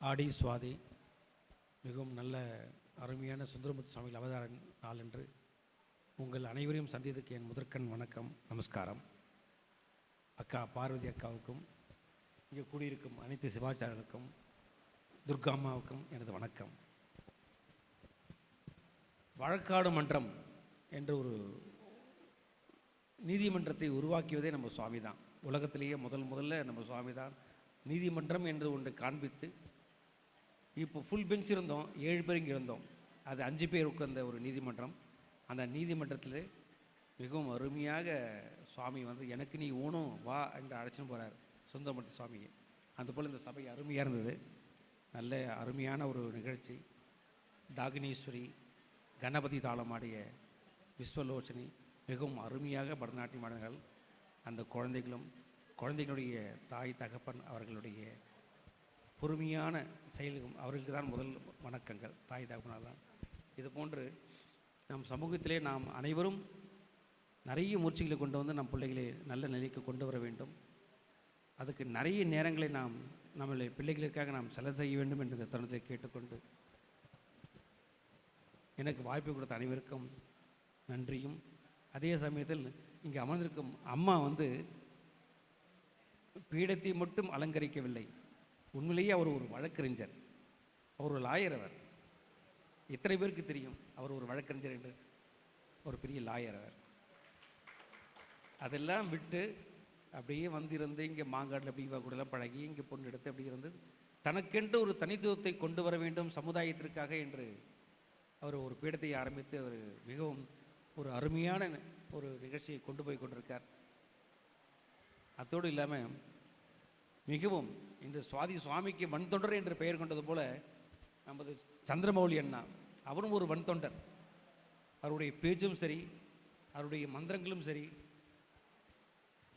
ஆடி சுவாதி மிகவும் நல்ல அருமையான சுந்தரமுத்து சுவாமிகள் அவதார நாள் என்று உங்கள் அனைவரையும் சந்தித்ததுக்கு என் முதற்கண் வணக்கம் நமஸ்காரம். அக்கா பார்வதி அக்காவுக்கும் இங்கே கூடியிருக்கும் அனைத்து சிவாச்சாரர்களுக்கும் துர்கா அம்மாவுக்கும் எனது வணக்கம். வழக்காடு மன்றம் என்ற ஒரு நீதிமன்றத்தை உருவாக்கியதே நம்ம சுவாமி தான் உலகத்திலேயே முதல் முதல்ல நம்ம சுவாமி தான் நீதிமன்றம் என்று ஒன்று காண்பித்து இப்போ ஃபுல் பெஞ்ச் இருந்தோம் ஏழு பேர் இங்கே இருந்தோம். அது அஞ்சு பேர் உட்கார்ந்த ஒரு நீதிமன்றம். அந்த நீதிமன்றத்தில் மிகவும் அருமையாக சுவாமி வந்து எனக்கு நீ ஊனும் வா என்று அழைச்சின்னு போகிறார் சுந்தரமூர்த்தி சுவாமியை அந்த போல் இந்த சபை அருமையாக இருந்தது. நல்ல அருமையான ஒரு நிகழ்ச்சி. டாகினீஸ்வரி கணபதி தாளமாடிய விஸ்வலோச்சனை மிகவும் அருமையாக பரதநாட்டியம் ஆடினார்கள். அந்த குழந்தைகளும் குழந்தைகளுடைய தாய் தகப்பன் அவர்களுடைய பொறுமையான செயல்களும் அவர்களுக்கு தான் முதல் வணக்கங்கள். தாய் தகப்பனால் தான். இது போன்று நம் சமூகத்திலே நாம் அனைவரும் நிறைய முயற்சிகளை கொண்டு வந்து நம் பிள்ளைகளை நல்ல நிலைக்கு கொண்டு வர வேண்டும். அதுக்கு நிறைய நேரங்களை நாம் நம்மளுடைய பிள்ளைகளுக்காக நாம் செலவு செய்ய வேண்டும் என்ற இந்த தருணத்தை கேட்டுக்கொண்டு எனக்கு வாய்ப்பு கொடுத்த அனைவருக்கும் நன்றியும். அதே சமயத்தில் இங்கே அமர்ந்திருக்கும் அம்மா வந்து பீடத்தை மட்டும் அலங்கரிக்கவில்லை. உண்மையிலேயே அவர் ஒரு வழக்கறிஞர். அவர் ஒரு லாயர் அவர். எத்தனை பேருக்கு தெரியும்? அவர் ஒரு வழக்கறிஞர் என்று. ஒரு பெரிய லாயர் அவர். அதெல்லாம் விட்டு அப்படியே வந்திருந்து இங்கே மாங்காடில் அப்படி கூடலாம் பழகி இங்கே பொண்ணு எடுத்து அப்படி இருந்து தனக்கென்று ஒரு தனித்துவத்தை கொண்டு வர வேண்டும் சமுதாயத்திற்காக என்று அவர் ஒரு பீடத்தை ஆரம்பித்து அவர் மிகவும் ஒரு அருமையான ஒரு நிகழ்ச்சியை கொண்டு போய் கொண்டிருக்கார். அத்தோடு இல்லாமல் மிகவும் இந்த சுவாதி சுவாமிக்கு வன் தொண்டர் என்று பெயர் கொண்டது போல நமது சந்திரமௌலி அண்ணா அவரும் ஒரு வன் தொண்டர் அவருடைய பேச்சும் சரி அவருடைய மந்திரங்களும் சரி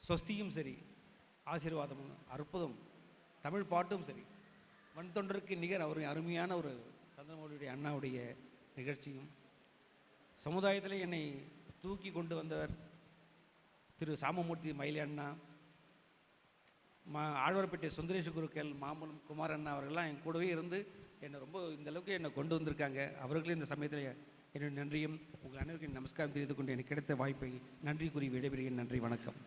சொஸ்தியும் சரி ஆசீர்வாதமும் அற்புதம் தமிழ் பாட்டும் சரி வன் தொண்டருக்கு நிகர் அவரு அருமையான ஒரு சந்திரமௌலியுடைய அண்ணாவுடைய நிகழ்ச்சியும் சமுதாயத்தில் என்னை தூக்கி கொண்டு வந்தவர் திரு சாமமூர்த்தி மயிலி அண்ணா மா ஆழ்வார்பேட்டை சுந்தரேஷ் குருக்கள் மாமூலம் குமார் அண்ணா அவர்கள்லாம் என் கூடவே இருந்து என்னை ரொம்ப இந்த அளவுக்கு என்னை கொண்டு வந்திருக்காங்க. அவர்களும் இந்த சமயத்தில் என்னுடைய நன்றியும் உங்கள் அனைவருக்கும் நமஸ்காரம் தெரிவித்துக் கொண்டு எனக்கு கிடைத்த வாய்ப்பை நன்றி கூறி விடைபெறுகிறேன். நன்றி வணக்கம்.